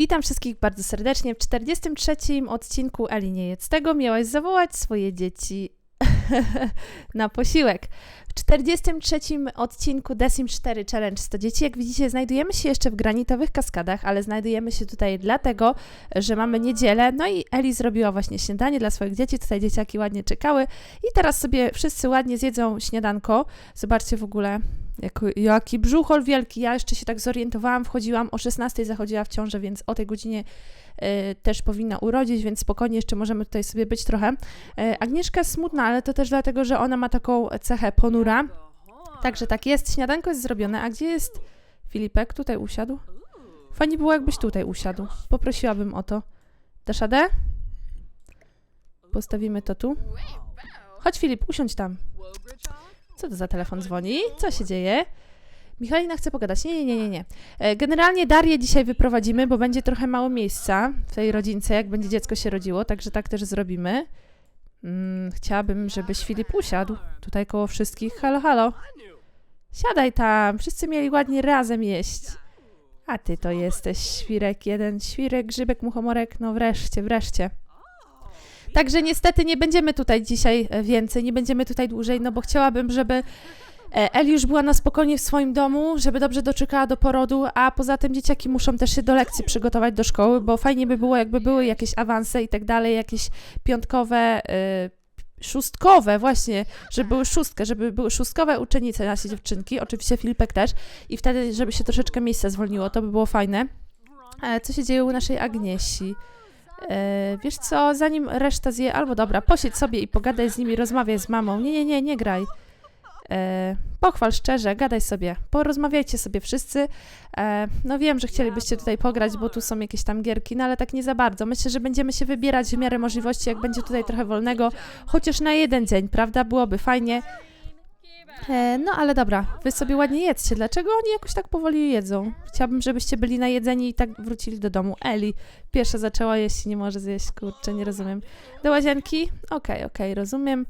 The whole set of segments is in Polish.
Witam wszystkich bardzo serdecznie. W 43. odcinku Eli nie jedz tego miałaś zawołać swoje dzieci na posiłek. W 43. odcinku Desim 4 Challenge 100 dzieci, jak widzicie, znajdujemy się jeszcze w granitowych kaskadach, ale znajdujemy się tutaj dlatego, że mamy niedzielę. No i Eli zrobiła właśnie śniadanie dla swoich dzieci. Tutaj dzieciaki ładnie czekały i teraz sobie wszyscy ładnie zjedzą śniadanko. Zobaczcie w ogóle, jak, jaki brzuchol wielki. Ja jeszcze się tak zorientowałam, wchodziłam o 16, zachodziła w ciążę, więc o tej godzinie y, też powinna urodzić, więc spokojnie jeszcze możemy tutaj sobie być trochę. Y, Agnieszka smutna, ale to też dlatego, że ona ma taką cechę ponura. Także tak jest, śniadanko jest zrobione. A gdzie jest Filipek? Tutaj usiadł? Fajnie było, jakbyś tutaj usiadł. Poprosiłabym o to. Dasz radę? Postawimy to tu. Chodź Filip, usiądź tam. Co to za telefon dzwoni? Co się dzieje? Michalina chce pogadać. Nie, nie, nie, nie, nie. E, Generalnie Darię dzisiaj wyprowadzimy, bo będzie trochę mało miejsca w tej rodzince, jak będzie dziecko się rodziło, także tak też zrobimy. Mm, chciałabym, żebyś Filip usiadł tutaj koło wszystkich. Halo, halo. Siadaj tam, wszyscy mieli ładnie razem jeść. A ty to jesteś świrek jeden, świrek, grzybek, muchomorek, no wreszcie, wreszcie. Także niestety nie będziemy tutaj dzisiaj e, więcej, nie będziemy tutaj dłużej, no bo chciałabym, żeby e, Eli już była na spokojnie w swoim domu, żeby dobrze doczekała do porodu, a poza tym dzieciaki muszą też się do lekcji przygotować do szkoły, bo fajnie by było, jakby były jakieś awanse i tak dalej, jakieś piątkowe, e, szóstkowe właśnie, żeby były szóstkę, żeby były szóstkowe uczennice nasze dziewczynki, oczywiście Filipek też i wtedy, żeby się troszeczkę miejsca zwolniło, to by było fajne. Co się dzieje u naszej Agniesi? E, wiesz co, zanim reszta zje, albo dobra, posiedź sobie i pogadaj z nimi, rozmawiaj z mamą. Nie, nie, nie, nie graj. E, pochwal szczerze, gadaj sobie, porozmawiajcie sobie wszyscy. E, no wiem, że chcielibyście tutaj pograć, bo tu są jakieś tam gierki, no ale tak nie za bardzo. Myślę, że będziemy się wybierać w miarę możliwości, jak będzie tutaj trochę wolnego, chociaż na jeden dzień, prawda? Byłoby fajnie. E, no ale dobra, wy sobie ładnie jedzcie. Dlaczego oni jakoś tak powoli jedzą? Chciałabym, żebyście byli najedzeni i tak wrócili do domu. Eli pierwsza zaczęła jeść, nie może zjeść, kurczę, nie rozumiem. Do łazienki? Okej, okej, rozumiem.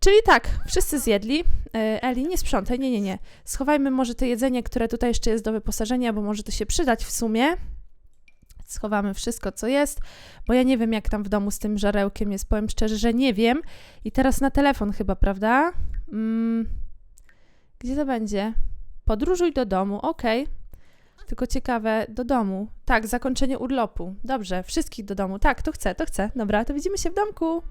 Czyli tak, wszyscy zjedli. E, Eli, nie sprzątaj, nie, nie, nie. Schowajmy może to jedzenie, które tutaj jeszcze jest do wyposażenia, bo może to się przydać w sumie. Schowamy wszystko, co jest, bo ja nie wiem, jak tam w domu z tym żarełkiem jest. Powiem szczerze, że nie wiem. I teraz na telefon chyba, prawda? Mm, gdzie to będzie? Podróżuj do domu, okej. Tylko ciekawe, do domu. Tak, zakończenie urlopu. Dobrze, wszystkich do domu. Tak, to chcę, to chcę. Dobra, to widzimy się w domku.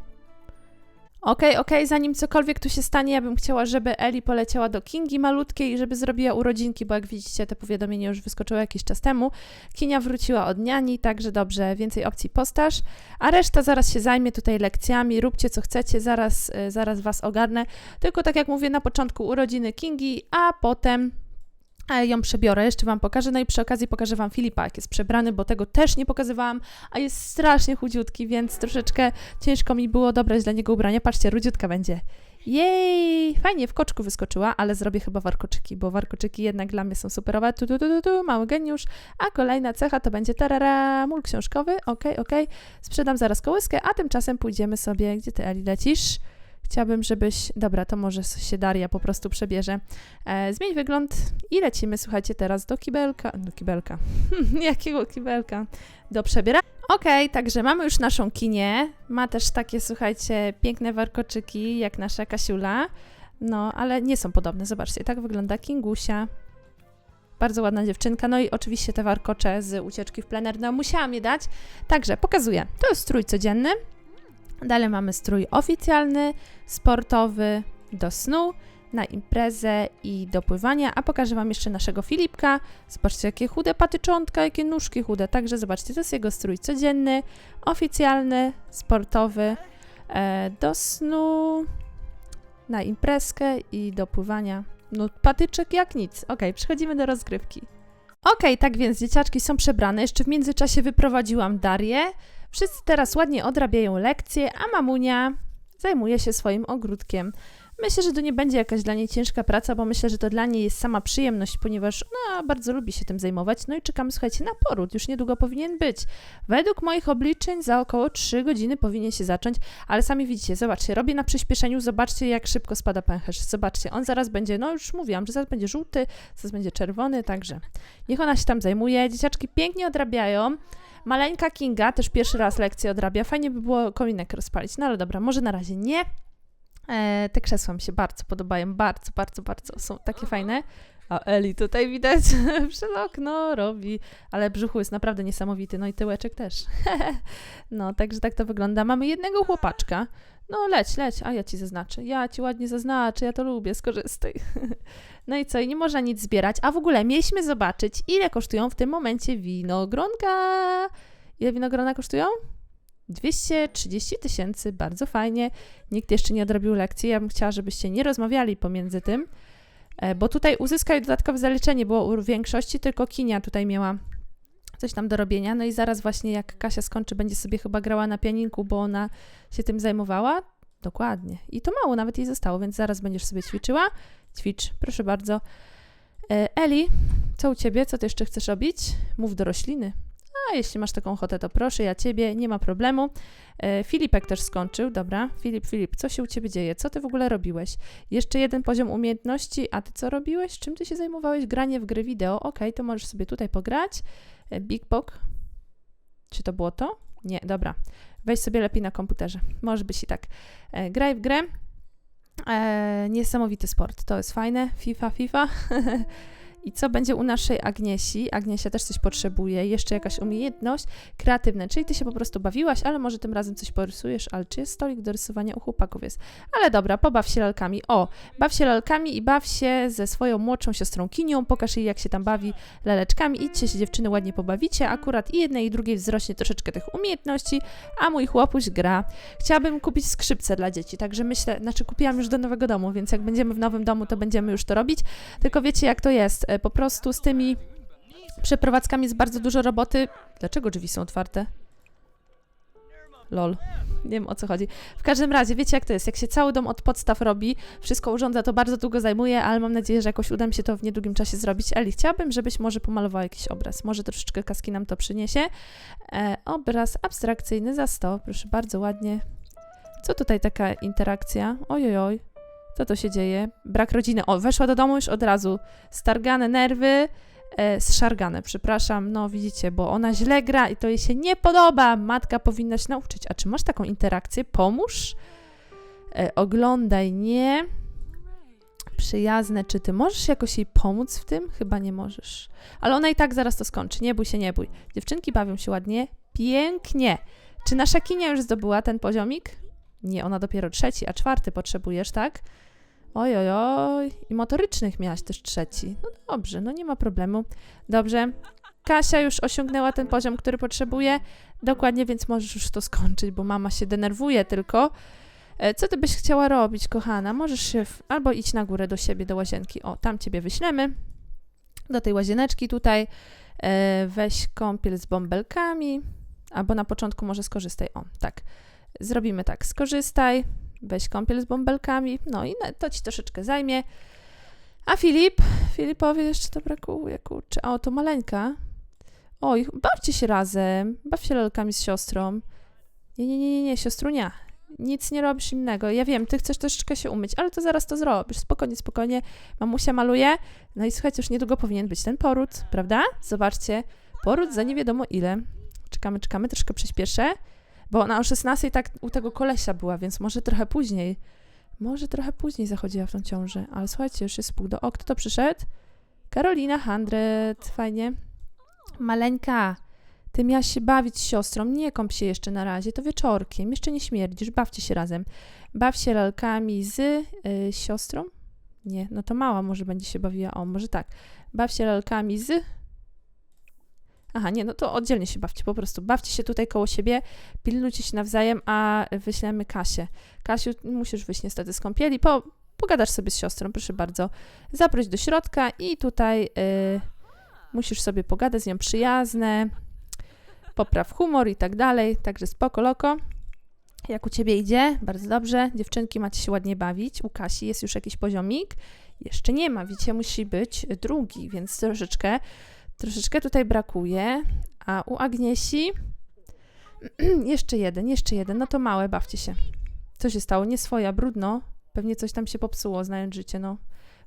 Okej, okej, zanim cokolwiek tu się stanie, ja bym chciała, żeby Eli poleciała do Kingi malutkiej i żeby zrobiła urodzinki, bo jak widzicie, te powiadomienie już wyskoczyło jakiś czas temu. Kinia wróciła od niani, także dobrze, więcej opcji postaż, a reszta zaraz się zajmie tutaj lekcjami, róbcie co chcecie, zaraz, y, zaraz was ogarnę. Tylko tak jak mówię, na początku urodziny Kingi, a potem ją przebiorę, jeszcze Wam pokażę. No i przy okazji pokażę Wam Filipa, jak jest przebrany, bo tego też nie pokazywałam, a jest strasznie chudziutki, więc troszeczkę ciężko mi było dobrać dla niego ubrania. Patrzcie, rudziutka będzie. Jej! Fajnie, w koczku wyskoczyła, ale zrobię chyba warkoczyki, bo warkoczyki jednak dla mnie są superowe. Tu, tu, tu, tu, tu mały geniusz. A kolejna cecha to będzie tarara, mól książkowy. Okej, okej. Sprzedam zaraz kołyskę, a tymczasem pójdziemy sobie, gdzie Ty, Eli, lecisz? Chciałabym, żebyś. Dobra, to może się Daria po prostu przebierze. E, zmień wygląd i lecimy, słuchajcie, teraz do kibelka. Do kibelka. Jakiego kibelka? Do przebierania. Okej, także mamy już naszą kinię. Ma też takie, słuchajcie, piękne warkoczyki, jak nasza Kasiula. No, ale nie są podobne. Zobaczcie, tak wygląda Kingusia. Bardzo ładna dziewczynka. No i oczywiście te warkocze z ucieczki w plener. No, musiałam je dać. Także pokazuję. To jest strój codzienny. Dalej mamy strój oficjalny, sportowy, do snu, na imprezę i do pływania, a pokażę Wam jeszcze naszego Filipka. Zobaczcie, jakie chude patyczątka, jakie nóżki chude. Także zobaczcie, to jest jego strój codzienny, oficjalny, sportowy, e, do snu, na imprezkę i do pływania. No, patyczek jak nic. Ok, przechodzimy do rozgrywki. Okej, tak więc dzieciaczki są przebrane. Jeszcze w międzyczasie wyprowadziłam Darię. Wszyscy teraz ładnie odrabiają lekcje, a mamunia zajmuje się swoim ogródkiem. Myślę, że to nie będzie jakaś dla niej ciężka praca, bo myślę, że to dla niej jest sama przyjemność, ponieważ ona bardzo lubi się tym zajmować. No i czekamy, słuchajcie, na poród. Już niedługo powinien być. Według moich obliczeń za około 3 godziny powinien się zacząć, ale sami widzicie, zobaczcie, robię na przyspieszeniu, zobaczcie jak szybko spada pęcherz. Zobaczcie, on zaraz będzie, no już mówiłam, że zaraz będzie żółty, zaraz będzie czerwony, także niech ona się tam zajmuje. Dzieciaczki pięknie odrabiają. Maleńka Kinga też pierwszy raz lekcję odrabia. Fajnie by było kominek rozpalić, no ale dobra, może na razie nie. E, te krzesła mi się bardzo podobają, bardzo, bardzo, bardzo są takie fajne. A Eli tutaj widać przez okno robi, ale brzuchu jest naprawdę niesamowity, no i tyłeczek też. no, także tak to wygląda. Mamy jednego chłopaczka. No leć, leć, a ja ci zaznaczę. Ja ci ładnie zaznaczę, ja to lubię, skorzystaj. no i co, i nie można nic zbierać. A w ogóle mieliśmy zobaczyć, ile kosztują w tym momencie winogronka. Ile winogrona kosztują? 230 tysięcy, bardzo fajnie. Nikt jeszcze nie odrobił lekcji. Ja bym chciała, żebyście nie rozmawiali pomiędzy tym, e, bo tutaj uzyskaj dodatkowe zaliczenie, było u większości, tylko Kinia tutaj miała coś tam do robienia. No i zaraz właśnie jak Kasia skończy, będzie sobie chyba grała na pianinku, bo ona się tym zajmowała. Dokładnie. I to mało nawet jej zostało, więc zaraz będziesz sobie ćwiczyła. Ćwicz, proszę bardzo. E, Eli, co u ciebie? Co ty jeszcze chcesz robić? Mów do rośliny. A jeśli masz taką ochotę, to proszę, ja ciebie, nie ma problemu. E, Filipek też skończył, dobra. Filip, Filip, co się u ciebie dzieje? Co ty w ogóle robiłeś? Jeszcze jeden poziom umiejętności, a ty co robiłeś? Czym ty się zajmowałeś? Granie w gry wideo. Okej, to możesz sobie tutaj pograć. E, Big Pok. Czy to było to? Nie, dobra. Weź sobie lepiej na komputerze. Może być i tak. E, graj w grę. E, niesamowity sport. To jest fajne. FIFA, FIFA. I co będzie u naszej Agniesi? Agniesia też coś potrzebuje, jeszcze jakaś umiejętność kreatywna, czyli ty się po prostu bawiłaś, ale może tym razem coś porysujesz, ale czy jest stolik do rysowania u chłopaków jest? Ale dobra, pobaw się lalkami. O, baw się lalkami i baw się ze swoją młodszą siostrą Kinią, pokaż jej jak się tam bawi laleczkami, idźcie się dziewczyny ładnie pobawicie, akurat i jednej i drugiej wzrośnie troszeczkę tych umiejętności, a mój chłopuś gra. Chciałabym kupić skrzypce dla dzieci, także myślę, znaczy kupiłam już do nowego domu, więc jak będziemy w nowym domu, to będziemy już to robić, tylko wiecie jak to jest, po prostu z tymi przeprowadzkami jest bardzo dużo roboty. Dlaczego drzwi są otwarte? Lol. Nie wiem o co chodzi. W każdym razie, wiecie jak to jest. Jak się cały dom od podstaw robi, wszystko urządza, to bardzo długo zajmuje, ale mam nadzieję, że jakoś uda mi się to w niedługim czasie zrobić. Eli, chciałabym, żebyś może pomalowała jakiś obraz. Może troszeczkę kaski nam to przyniesie. E, obraz abstrakcyjny za 100. Proszę bardzo ładnie. Co tutaj taka interakcja? Ojojoj. Co to się dzieje? Brak rodziny. O, weszła do domu już od razu. Stargane nerwy. E, zszargane, przepraszam. No widzicie, bo ona źle gra i to jej się nie podoba. Matka powinna się nauczyć. A czy masz taką interakcję? Pomóż. E, oglądaj, nie. Przyjazne, czy ty możesz jakoś jej pomóc w tym? Chyba nie możesz. Ale ona i tak zaraz to skończy. Nie bój się, nie bój. Dziewczynki bawią się ładnie. Pięknie. Czy nasza kinia już zdobyła ten poziomik? Nie, ona dopiero trzeci, a czwarty potrzebujesz, tak? Oj, oj, oj. I motorycznych miałaś też trzeci. No dobrze, no nie ma problemu. Dobrze. Kasia już osiągnęła ten poziom, który potrzebuje. Dokładnie, więc możesz już to skończyć, bo mama się denerwuje tylko. E, Co ty byś chciała robić, kochana? Możesz się... W... Albo idź na górę do siebie, do łazienki. O, tam ciebie wyślemy. Do tej łazieneczki tutaj. E, Weź kąpiel z bąbelkami. Albo na początku może skorzystaj. O, tak. Zrobimy tak. Skorzystaj. Weź kąpiel z bąbelkami. No i to ci troszeczkę zajmie. A Filip? Filipowi jeszcze to brakuje, kurczę. A oto maleńka. Oj, bawcie się razem. Baw się lalkami z siostrą. Nie, nie, nie, nie, nie, siostrunia. Nic nie robisz innego. Ja wiem, ty chcesz troszeczkę się umyć, ale to zaraz to zrobisz. Spokojnie, spokojnie. Mamusia maluje. No i słuchajcie, już niedługo powinien być ten poród, prawda? Zobaczcie. Poród za nie wiadomo ile. Czekamy, czekamy, troszkę przyspieszę. Bo ona o 16 tak u tego kolesia była, więc może trochę później. Może trochę później zachodziła w tą ciążę. Ale słuchajcie, już jest pół do... O, kto to przyszedł? Karolina Handret. Fajnie. Maleńka, ty miałaś się bawić z siostrą. Nie kąp się jeszcze na razie, to wieczorkiem. Jeszcze nie śmierdzisz, bawcie się razem. Baw się lalkami z y, siostrą? Nie, no to mała może będzie się bawiła. O, może tak. Baw się lalkami z... Aha, nie, no to oddzielnie się bawcie, po prostu. Bawcie się tutaj koło siebie, pilnujcie się nawzajem, a wyślemy Kasię. Kasiu, musisz wyjść niestety z kąpieli, po, pogadasz sobie z siostrą, proszę bardzo. Zaproś do środka i tutaj y, musisz sobie pogadać z nią przyjazne, popraw humor i tak dalej, także spoko loko. Jak u ciebie idzie? Bardzo dobrze. Dziewczynki macie się ładnie bawić. U Kasi jest już jakiś poziomik. Jeszcze nie ma, widzicie, musi być drugi, więc troszeczkę, troszeczkę tutaj brakuje. A u Agniesi jeszcze jeden, jeszcze jeden. No to małe, bawcie się. Co się stało? Nie swoja, brudno. Pewnie coś tam się popsuło, znając życie, no.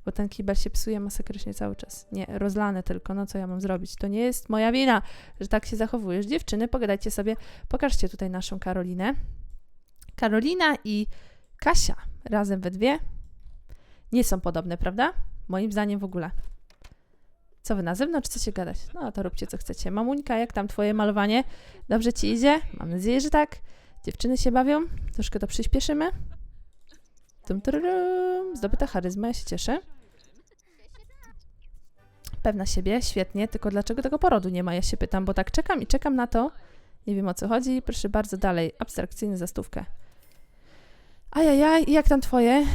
Bo ten kibel się psuje masakrycznie cały czas. Nie, rozlane tylko, no co ja mam zrobić? To nie jest moja wina, że tak się zachowujesz. Dziewczyny, pogadajcie sobie. Pokażcie tutaj naszą Karolinę. Karolina i Kasia razem we dwie nie są podobne, prawda? Moim zdaniem w ogóle. Co wy na zewnątrz chcecie gadać? No to róbcie co chcecie. Mamuńka, jak tam twoje malowanie? Dobrze ci idzie? Mam nadzieję, że tak. Dziewczyny się bawią? Troszkę to przyspieszymy. Tum, tururum. Zdobyta charyzma, ja się cieszę. Pewna siebie, świetnie, tylko dlaczego tego porodu nie ma, ja się pytam, bo tak czekam i czekam na to. Nie wiem o co chodzi, proszę bardzo, dalej. Abstrakcyjny za stówkę. Ajajaj, i jak tam twoje?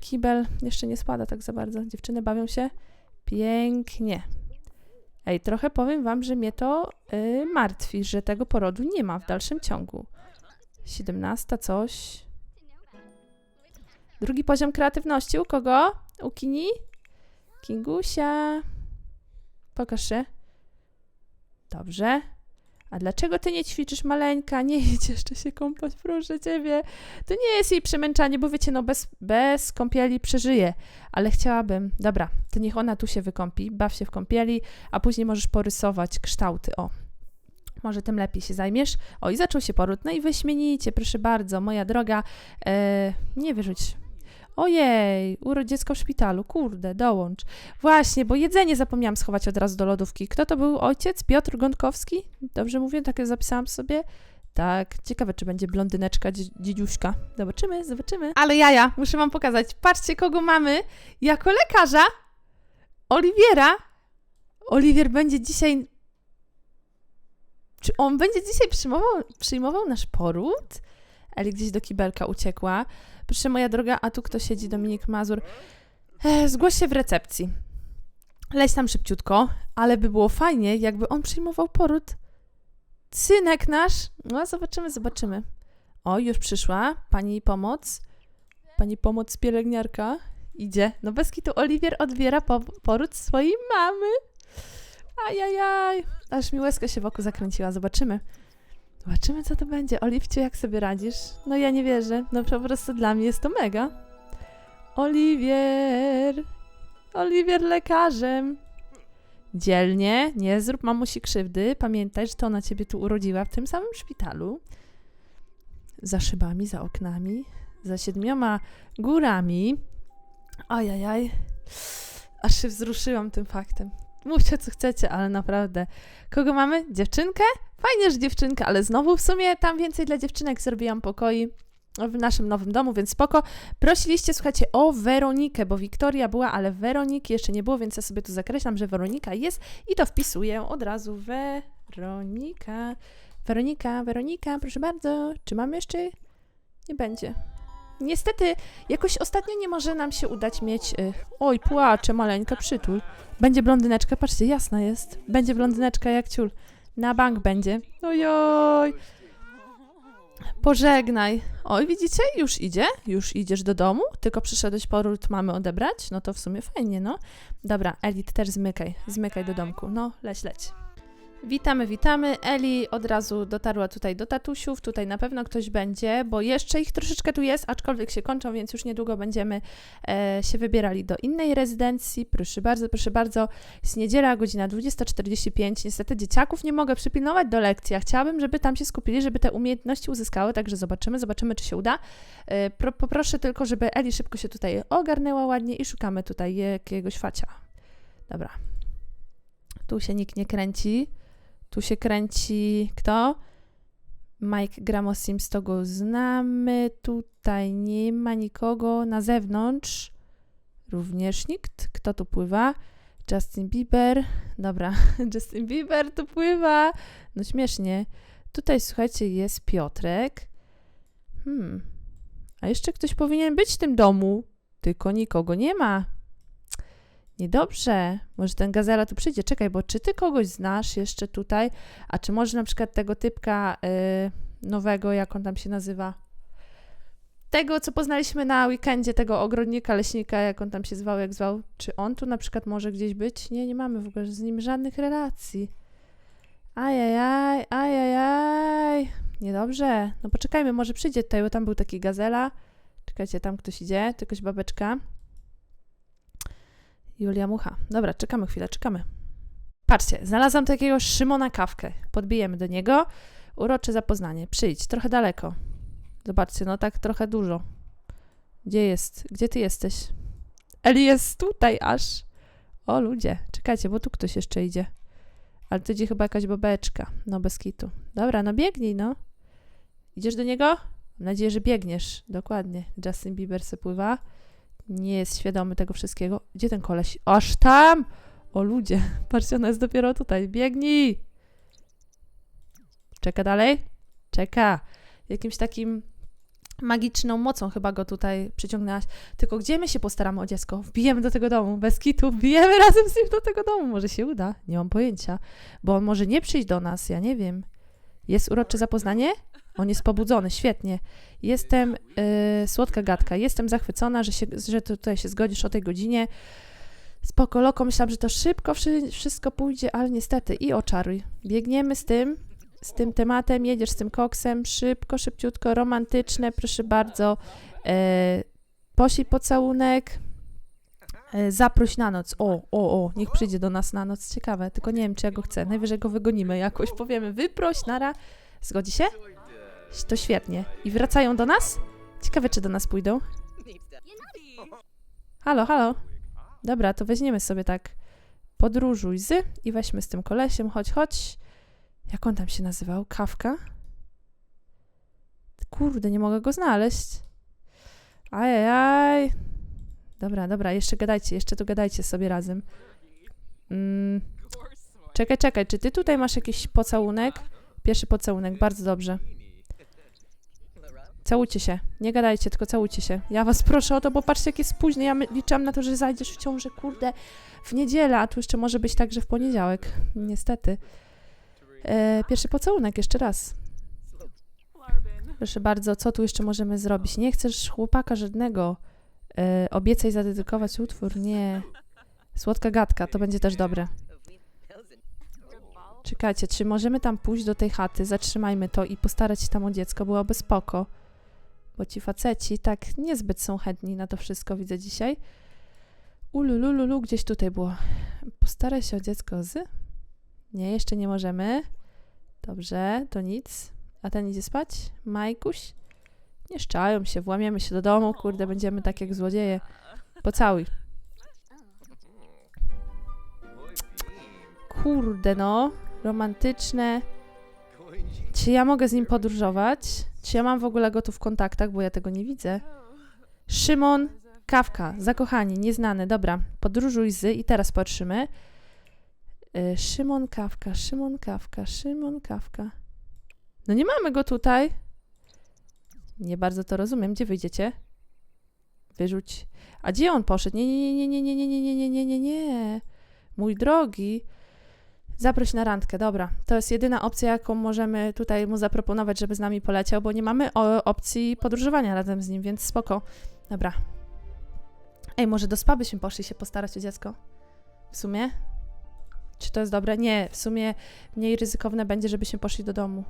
Kibel jeszcze nie spada tak za bardzo. Dziewczyny bawią się? Pięknie. Ej, trochę powiem wam, że mnie to y, martwi, że tego porodu nie ma w dalszym ciągu. 17 coś. Drugi poziom kreatywności. U kogo? U Kini? Kingusia. Pokaż się. Dobrze. A dlaczego ty nie ćwiczysz, maleńka? Nie idź jeszcze się kąpać, proszę ciebie. To nie jest jej przemęczanie, bo wiecie, no bez, bez kąpieli przeżyje. Ale chciałabym, dobra, to niech ona tu się wykąpi, baw się w kąpieli, a później możesz porysować kształty, o. Może tym lepiej się zajmiesz. O, i zaczął się poród. No i wyśmienicie, proszę bardzo, moja droga. E, nie wyrzuć. Ojej, urodź dziecko w szpitalu, kurde, dołącz. Właśnie, bo jedzenie zapomniałam schować od razu do lodówki. Kto to był ojciec? Piotr Gątkowski? Dobrze mówię, tak zapisałam sobie. Tak, ciekawe, czy będzie blondyneczka, dzie- dziedziuśka. Zobaczymy, zobaczymy. Ale jaja, muszę wam pokazać. Patrzcie, kogo mamy jako lekarza. Oliwiera. Oliwier będzie dzisiaj... Czy on będzie dzisiaj przyjmował, przyjmował nasz poród? Eli gdzieś do kibelka uciekła. Proszę, moja droga, a tu kto siedzi? Dominik Mazur. E, zgłoś się w recepcji. Leć tam szybciutko, ale by było fajnie, jakby on przyjmował poród. Synek nasz. No, zobaczymy, zobaczymy. O, już przyszła pani pomoc. Pani pomoc pielęgniarka. Idzie. No bez kitu Oliwier odbiera po, poród swojej mamy. Ajajaj. Aż mi łezka się wokół zakręciła. Zobaczymy. Zobaczymy, co to będzie. Oliwciu, jak sobie radzisz? No ja nie wierzę. No po prostu dla mnie jest to mega. Oliwier. Oliwier lekarzem. Dzielnie, nie zrób mamusi krzywdy. Pamiętaj, że to ona ciebie tu urodziła w tym samym szpitalu. Za szybami, za oknami, za siedmioma górami. Ajajaj. Aż się wzruszyłam tym faktem. Mówcie, co chcecie, ale naprawdę. Kogo mamy? Dziewczynkę? Fajnie, że dziewczynka, ale znowu w sumie tam więcej dla dziewczynek zrobiłam pokoi w naszym nowym domu, więc spoko. Prosiliście, słuchajcie, o Weronikę, bo Wiktoria była, ale Weroniki jeszcze nie było, więc ja sobie tu zakreślam, że Weronika jest i to wpisuję od razu. Weronika, Weronika, Weronika, proszę bardzo. Czy mam jeszcze? Nie będzie. Niestety, jakoś ostatnio nie może nam się udać mieć... Y... Oj, płacze, maleńka, przytul. Będzie blondyneczka, patrzcie, jasna jest. Będzie blondyneczka jak ciul. Na bank będzie. Ojoj. Pożegnaj. Oj, widzicie? Już idzie. Już idziesz do domu. Tylko przyszedłeś poród mamy odebrać. No to w sumie fajnie, no. Dobra, Eli, ty też zmykaj. Zmykaj do domku. No, leć, leć. Witamy, witamy. Eli od razu dotarła tutaj do tatusiów. Tutaj na pewno ktoś będzie, bo jeszcze ich troszeczkę tu jest, aczkolwiek się kończą, więc już niedługo będziemy e, się wybierali do innej rezydencji. Proszę bardzo, proszę bardzo. Jest niedziela, godzina 20.45. Niestety dzieciaków nie mogę przypilnować do lekcji. Ja chciałabym, żeby tam się skupili, żeby te umiejętności uzyskały, także zobaczymy, zobaczymy, czy się uda. E, pro, poproszę tylko, żeby Eli szybko się tutaj ogarnęła ładnie i szukamy tutaj jakiegoś facia. Dobra. Tu się nikt nie kręci. Tu się kręci kto? Mike Gramosims, to go znamy. Tutaj nie ma nikogo na zewnątrz. Również nikt. Kto tu pływa? Justin Bieber. Dobra, Justin Bieber tu pływa. No śmiesznie. Tutaj słuchajcie, jest Piotrek. Hmm. A jeszcze ktoś powinien być w tym domu. Tylko nikogo nie ma. Niedobrze, może ten gazela tu przyjdzie. Czekaj, bo czy ty kogoś znasz jeszcze tutaj? A czy może na przykład tego typka y, nowego, jak on tam się nazywa? tego, co poznaliśmy na weekendzie, tego ogrodnika, leśnika, jak on tam się zwał, jak zwał, czy on tu na przykład może gdzieś być? Nie, nie mamy w ogóle z nim żadnych relacji. Ajajaj, ajajaj. Niedobrze. No poczekajmy, może przyjdzie tutaj, bo tam był taki gazela. Czekajcie, tam ktoś idzie, jakaś babeczka. Julia Mucha. Dobra, czekamy chwilę, czekamy. Patrzcie, znalazłam takiego Szymona Kawkę. Podbijemy do niego. Urocze zapoznanie. Przyjdź, trochę daleko. Zobaczcie, no tak trochę dużo. Gdzie jest? Gdzie ty jesteś? Eli jest tutaj aż. O ludzie, czekajcie, bo tu ktoś jeszcze idzie. Ale to idzie chyba jakaś babeczka. No bez kitu. Dobra, no biegnij, no. Idziesz do niego? Mam nadzieję, że biegniesz. Dokładnie. Justin Bieber se pływa. Nie jest świadomy tego wszystkiego. Gdzie ten koleś? Aż tam! O ludzie, patrzcie, ona jest dopiero tutaj. Biegnij! Czeka dalej? Czeka. Jakimś takim magiczną mocą chyba go tutaj przyciągnęłaś. Tylko gdzie my się postaramy o dziecko? Wbijemy do tego domu, bez kitu, wbijemy razem z nim do tego domu. Może się uda, nie mam pojęcia. Bo on może nie przyjść do nas, ja nie wiem. Jest urocze zapoznanie? On jest pobudzony, świetnie. Jestem, yy, słodka gadka, jestem zachwycona, że, się, że tutaj się zgodzisz o tej godzinie. Spoko, loko, myślałam, że to szybko wszy- wszystko pójdzie, ale niestety i oczaruj. Biegniemy z tym, z tym tematem, jedziesz z tym koksem, szybko, szybciutko, romantyczne, proszę bardzo. E, posi pocałunek, e, zaproś na noc. O, o, o, niech przyjdzie do nas na noc, ciekawe, tylko nie wiem, czy ja go chcę. Najwyżej go wygonimy jakoś, powiemy, wyproś, nara. Zgodzi się? To świetnie. I wracają do nas? Ciekawe, czy do nas pójdą. Halo, halo. Dobra, to weźmiemy sobie tak podróżuj z i weźmy z tym kolesiem, chodź, chodź. Jak on tam się nazywał? Kawka? Kurde, nie mogę go znaleźć. Ajajaj. Dobra, dobra, jeszcze gadajcie, jeszcze tu gadajcie sobie razem. Mm. Czekaj, czekaj, czy ty tutaj masz jakiś pocałunek? Pierwszy pocałunek, bardzo dobrze. Całujcie się. Nie gadajcie, tylko całujcie się. Ja was proszę o to, bo patrzcie, jak jest późno. Ja liczyłam na to, że zajdziesz w ciąży, kurde, w niedzielę, a tu jeszcze może być tak, że w poniedziałek. Niestety. E, pierwszy pocałunek, jeszcze raz. Proszę bardzo, co tu jeszcze możemy zrobić? Nie chcesz chłopaka żadnego. E, obiecaj zadedykować utwór? Nie. Słodka gadka, to będzie też dobre. Czekajcie, czy możemy tam pójść do tej chaty? Zatrzymajmy to i postarać się tam o dziecko. Byłoby spoko. Bo ci faceci tak niezbyt są chętni na to wszystko, widzę dzisiaj. Ululululu, gdzieś tutaj było. Postaraj się o dziecko z... Nie, jeszcze nie możemy. Dobrze, to nic. A ten idzie spać? Majkuś? Nie szczają się, włamiemy się do domu, kurde, będziemy tak jak złodzieje. Pocałuj. Kurde no, romantyczne. Czy ja mogę z nim podróżować? Czy ja mam w ogóle go tu w kontaktach, bo ja tego nie widzę? Szymon Kawka, zakochani, nieznany, dobra. Podróżuj z i teraz patrzymy. Y, Szymon Kawka, Szymon Kawka, Szymon Kawka. No nie mamy go tutaj. Nie bardzo to rozumiem. Gdzie wyjdziecie? Wyrzuć. A gdzie on poszedł? Nie, nie, nie, nie, nie, nie, nie, nie, nie, nie, nie. Mój drogi. Zaproś na randkę, dobra. To jest jedyna opcja, jaką możemy tutaj mu zaproponować, żeby z nami poleciał, bo nie mamy opcji podróżowania razem z nim, więc spoko. Dobra. Ej, może do spa byśmy poszli się postarać o dziecko? W sumie? Czy to jest dobre? Nie, w sumie mniej ryzykowne będzie, żebyśmy poszli do domu.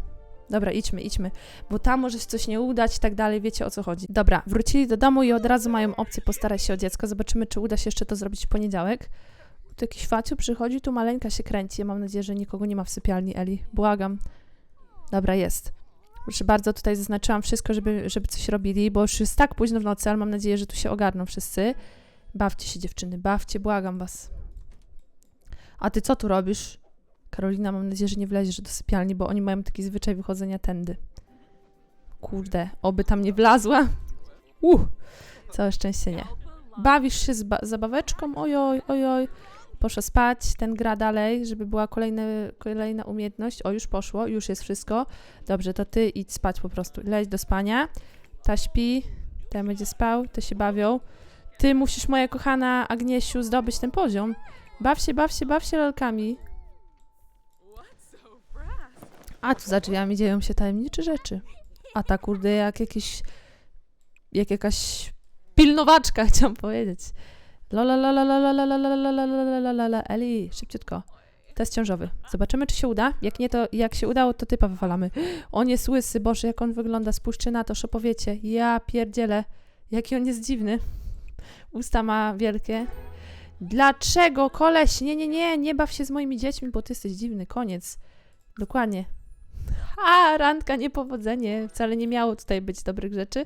Dobra, idźmy, idźmy, bo tam może się coś nie udać i tak dalej, wiecie o co chodzi. Dobra, wrócili do domu i od razu mają opcję postarać się o dziecko. Zobaczymy, czy uda się jeszcze to zrobić w poniedziałek. Tu jakiś faciu przychodzi, tu maleńka się kręci. Ja mam nadzieję, że nikogo nie ma w sypialni, Eli. Błagam. Dobra, jest. Proszę bardzo, tutaj zaznaczyłam wszystko, żeby, żeby coś robili, bo już jest tak późno w nocy, ale mam nadzieję, że tu się ogarną wszyscy. Bawcie się, dziewczyny, bawcie, błagam was. A ty co tu robisz? Karolina, mam nadzieję, że nie wleziesz do sypialni, bo oni mają taki zwyczaj wychodzenia tędy. Kurde, oby tam nie wlazła. Uh, całe szczęście nie. Bawisz się z ba- zabaweczką? Ojoj, ojoj. Poszła spać, ten gra dalej, żeby była kolejny, kolejna umiejętność. O, już poszło, już jest wszystko. Dobrze, to ty idź spać po prostu. Leć do spania. Ta śpi, ten będzie spał, te się bawią. Ty musisz, moja kochana Agniesiu, zdobyć ten poziom. Baw się, baw się, baw się lalkami. A tu za drzwiami dzieją się tajemnicze rzeczy. A ta kurde jak jakiś jak jakaś pilnowaczka, chciałam powiedzieć. Eli, szybciutko. Test ciążowy. Zobaczymy, czy się uda. Jak nie, to jak się udało, to typa wywalamy. On jest łysy, Boże, jak on wygląda. Spójrzcie na to, szopowiecie. Ja pierdzielę. Jaki on jest dziwny. Usta ma wielkie. Dlaczego, koleś? Nie, nie, nie, nie baw się z moimi dziećmi, bo ty jesteś dziwny. Koniec. Dokładnie. A, randka, niepowodzenie. Wcale nie miało tutaj być dobrych rzeczy.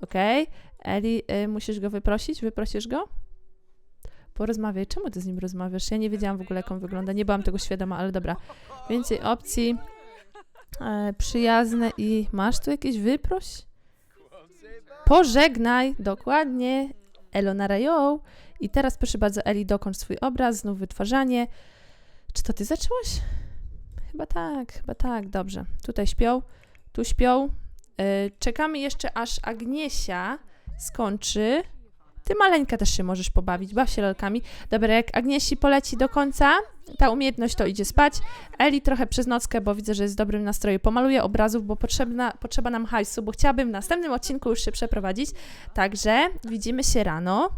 Okej. Okay. Eli, y, musisz go wyprosić? Wyprosisz go? Porozmawiaj. Czemu ty z nim rozmawiasz? Ja nie wiedziałam w ogóle, jak on wygląda. Nie byłam tego świadoma, ale dobra. Więcej opcji. E, przyjazne i... Masz tu jakieś wyproś? Pożegnaj. Dokładnie. Elona yo. I teraz proszę bardzo, Eli, dokończ swój obraz. Znów wytwarzanie. Czy to ty zaczęłaś? Chyba tak, chyba tak. Dobrze. Tutaj śpią. Tu śpią. E, czekamy jeszcze, aż Agniesia skończy. Ty maleńka też się możesz pobawić, baw się lalkami. Dobra, jak Agniesi poleci do końca, ta umiejętność to idzie spać. Eli trochę przez nockę, bo widzę, że jest w dobrym nastroju. Pomaluję obrazów, bo potrzebna, potrzeba nam hajsu, bo chciałabym w następnym odcinku już się przeprowadzić. Także widzimy się rano.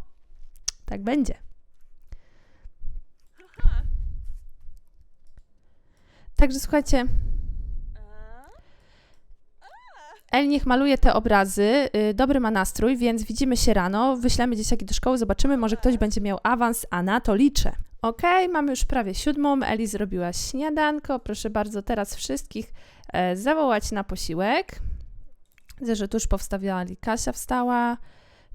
Tak będzie. Także słuchajcie, El niech maluje te obrazy, y, dobry ma nastrój, więc widzimy się rano, wyślemy dzieciaki do szkoły, zobaczymy, może ktoś będzie miał awans, a na to liczę. Okej, mamy już prawie siódmą, Eli zrobiła śniadanko, proszę bardzo, teraz wszystkich e, zawołać na posiłek. Widzę, że tuż powstawiali, Kasia wstała,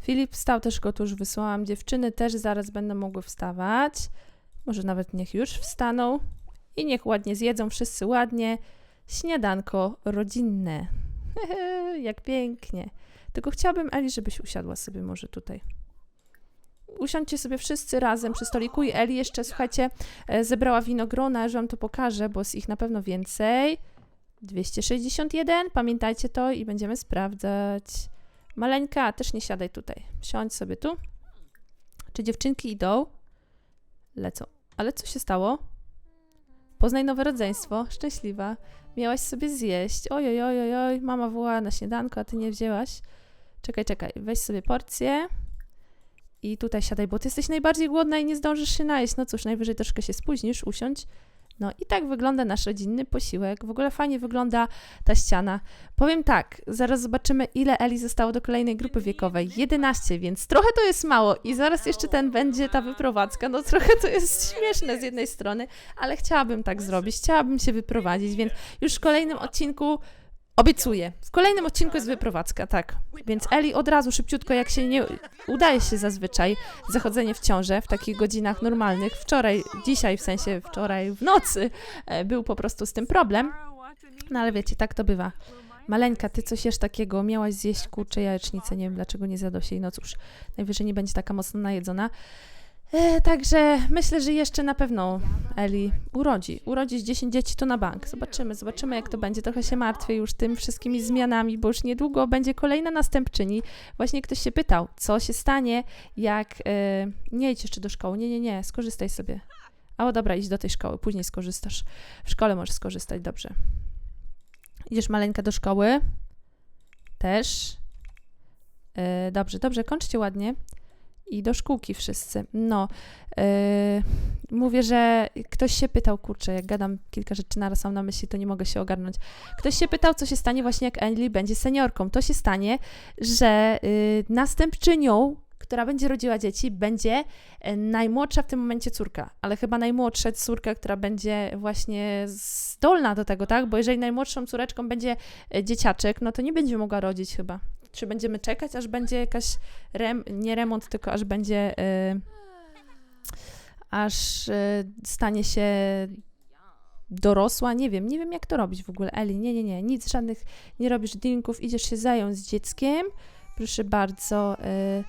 Filip wstał, też go tu już wysłałam, dziewczyny też zaraz będą mogły wstawać, może nawet niech już wstaną. I niech ładnie zjedzą, wszyscy ładnie, śniadanko rodzinne. Jak pięknie. Tylko chciałabym, Eli, żebyś usiadła sobie może tutaj. Usiądźcie sobie wszyscy razem przy stoliku i Eli jeszcze, słuchajcie, e, zebrała winogrona, że wam to pokażę, bo jest ich na pewno więcej. 261, pamiętajcie to i będziemy sprawdzać. Maleńka, też nie siadaj tutaj. Siądź sobie tu. Czy dziewczynki idą? Lecą. Ale co się stało? Poznaj nowe rodzeństwo. Szczęśliwa. Miałaś sobie zjeść. Oj, oj, oj, oj, mama wołała na śniadanko, a ty nie wzięłaś. Czekaj, czekaj, weź sobie porcję i tutaj siadaj, bo ty jesteś najbardziej głodna i nie zdążysz się najeść. No cóż, najwyżej troszkę się spóźnisz, usiądź. No i tak wygląda nasz rodzinny posiłek. W ogóle fajnie wygląda ta ściana. Powiem tak, zaraz zobaczymy, ile Eli zostało do kolejnej grupy wiekowej. 11, więc trochę to jest mało. I zaraz jeszcze ten będzie ta wyprowadzka. No trochę to jest śmieszne z jednej strony, ale chciałabym tak zrobić. Chciałabym się wyprowadzić, więc już w kolejnym odcinku obiecuję. W kolejnym odcinku jest wyprowadzka, tak. Więc Eli od razu szybciutko, jak się nie udaje się zazwyczaj zachodzenie w ciążę w takich godzinach normalnych. Wczoraj, dzisiaj w sensie wczoraj w nocy e, był po prostu z tym problem. No ale wiecie, tak to bywa. Maleńka, ty coś jesz takiego, miałaś zjeść kurczę jajecznicę, nie wiem dlaczego nie zjadłaś jej, no cóż, najwyżej nie będzie taka mocno najedzona. E, także myślę, że jeszcze na pewno Eli urodzi. Urodzi z 10 dzieci to na bank. Zobaczymy, zobaczymy jak to będzie. Trochę się martwię już tym wszystkimi zmianami, bo już niedługo będzie kolejna następczyni. Właśnie ktoś się pytał, co się stanie, jak e, nie idź jeszcze do szkoły. Nie, nie, nie, skorzystaj sobie. A o dobra, idź do tej szkoły, później skorzystasz. W szkole możesz skorzystać, dobrze. Idziesz maleńka do szkoły? Też. E, dobrze, dobrze, kończcie ładnie i do szkółki wszyscy. No, yy, mówię, że ktoś się pytał, kurczę, jak gadam kilka rzeczy naraz mam na myśli, to nie mogę się ogarnąć. Ktoś się pytał, co się stanie właśnie jak Emily będzie seniorką. To się stanie, że yy, następczynią która będzie rodziła dzieci, będzie e, najmłodsza w tym momencie córka, ale chyba najmłodsza córka, która będzie właśnie zdolna do tego, tak? Bo jeżeli najmłodszą córeczką będzie e, dzieciaczek, no to nie będzie mogła rodzić chyba. Czy będziemy czekać, aż będzie jakaś, rem, nie remont, tylko aż będzie, y, aż y, stanie się dorosła, nie wiem, nie wiem jak to robić w ogóle, Eli, nie, nie, nie, nic, żadnych, nie robisz drinków, idziesz się zająć z dzieckiem, proszę bardzo, y,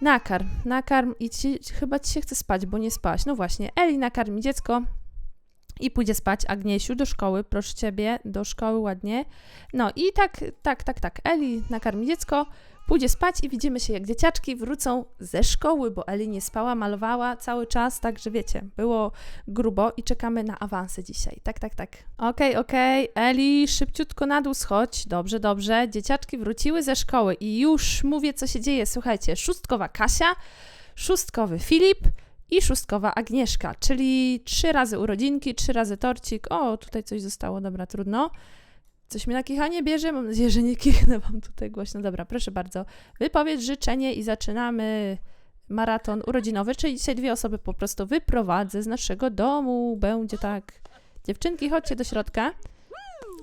nakarm, nakarm i ci, chyba ci się chce spać, bo nie spać, no właśnie, Eli nakarmi dziecko, I pójdzie spać Agniesiu do szkoły, proszę ciebie, do szkoły ładnie. No i tak, tak, tak, tak. Eli nakarmi dziecko, pójdzie spać i widzimy się, jak dzieciaczki wrócą ze szkoły, bo Eli nie spała, malowała cały czas, także wiecie, było grubo i czekamy na awanse dzisiaj. Tak, tak, tak. Okej, okej, Eli, szybciutko na dół schodź. Dobrze, dobrze. Dzieciaczki wróciły ze szkoły i już mówię, co się dzieje. Słuchajcie, szóstkowa Kasia, szóstkowy Filip i szóstkowa Agnieszka, czyli trzy razy urodzinki, trzy razy torcik. O, tutaj coś zostało, dobra, trudno. Coś mnie na kichanie bierze? Mam nadzieję, że nie kichnę wam tutaj głośno. Dobra, proszę bardzo. Wypowiedź, życzenie i zaczynamy maraton urodzinowy, czyli dzisiaj dwie osoby po prostu wyprowadzę z naszego domu. Będzie tak. Dziewczynki, chodźcie do środka.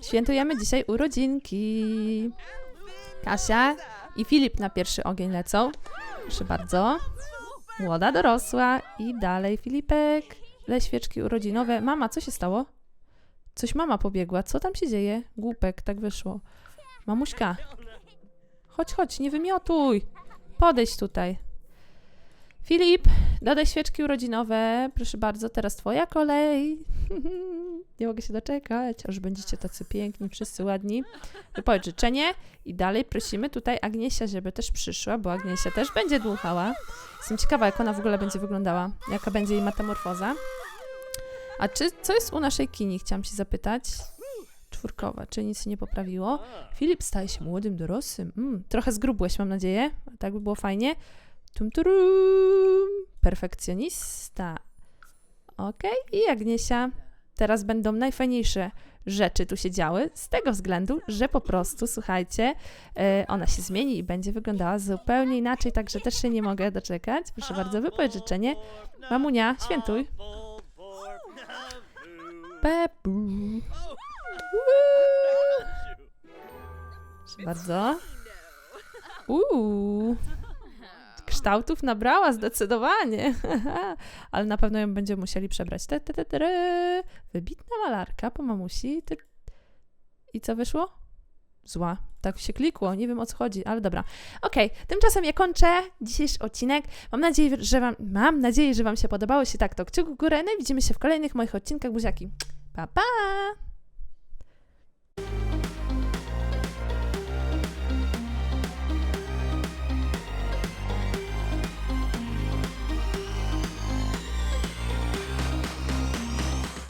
Świętujemy dzisiaj urodzinki. Kasia i Filip na pierwszy ogień lecą. Proszę bardzo. Młoda dorosła i dalej Filipek. Le świeczki urodzinowe. Mama, co się stało? Coś mama pobiegła. Co tam się dzieje? Głupek, tak wyszło. Mamuśka. Chodź, chodź, nie wymiotuj. Podejdź tutaj. Filip, dodaj świeczki urodzinowe. Proszę bardzo, teraz twoja kolej. nie mogę się doczekać, aż będziecie tacy piękni, wszyscy ładni. Wypowiedz życzenie i dalej prosimy tutaj Agniesia, żeby też przyszła, bo Agniesia też będzie dmuchała. Jestem ciekawa, jak ona w ogóle będzie wyglądała, jaka będzie jej metamorfoza. A czy co jest u naszej kini? Chciałam się zapytać. Czwórkowa, czy nic nie poprawiło? Filip staje się młodym, dorosłym. Mm, trochę zgrubłeś, mam nadzieję. Tak by było fajnie. Tum, turum. Perfekcjonista. Okej, i Agniesia. Teraz będą najfajniejsze rzeczy tu się działy, z tego względu, że po prostu, słuchajcie, e, ona się zmieni i będzie wyglądała zupełnie inaczej, także też się nie mogę doczekać. Proszę bardzo, wypowiedz życzenie. Mamunia, świętuj. Pepu. Proszę bardzo. Uuu. Kształtów nabrała zdecydowanie. Ale na pewno ją będziemy musieli przebrać. Te, te, te, te. Wybitna malarka po mamusi. I co wyszło? Zła. Tak się klikło, nie wiem o co chodzi, ale dobra. Okej, tymczasem ja kończę dzisiejszy odcinek. Mam nadzieję, że wam, mam nadzieję, że wam się podobało. Jeśli tak, to kciuk w górę. No i widzimy się w kolejnych moich odcinkach. Buziaki. Pa, pa!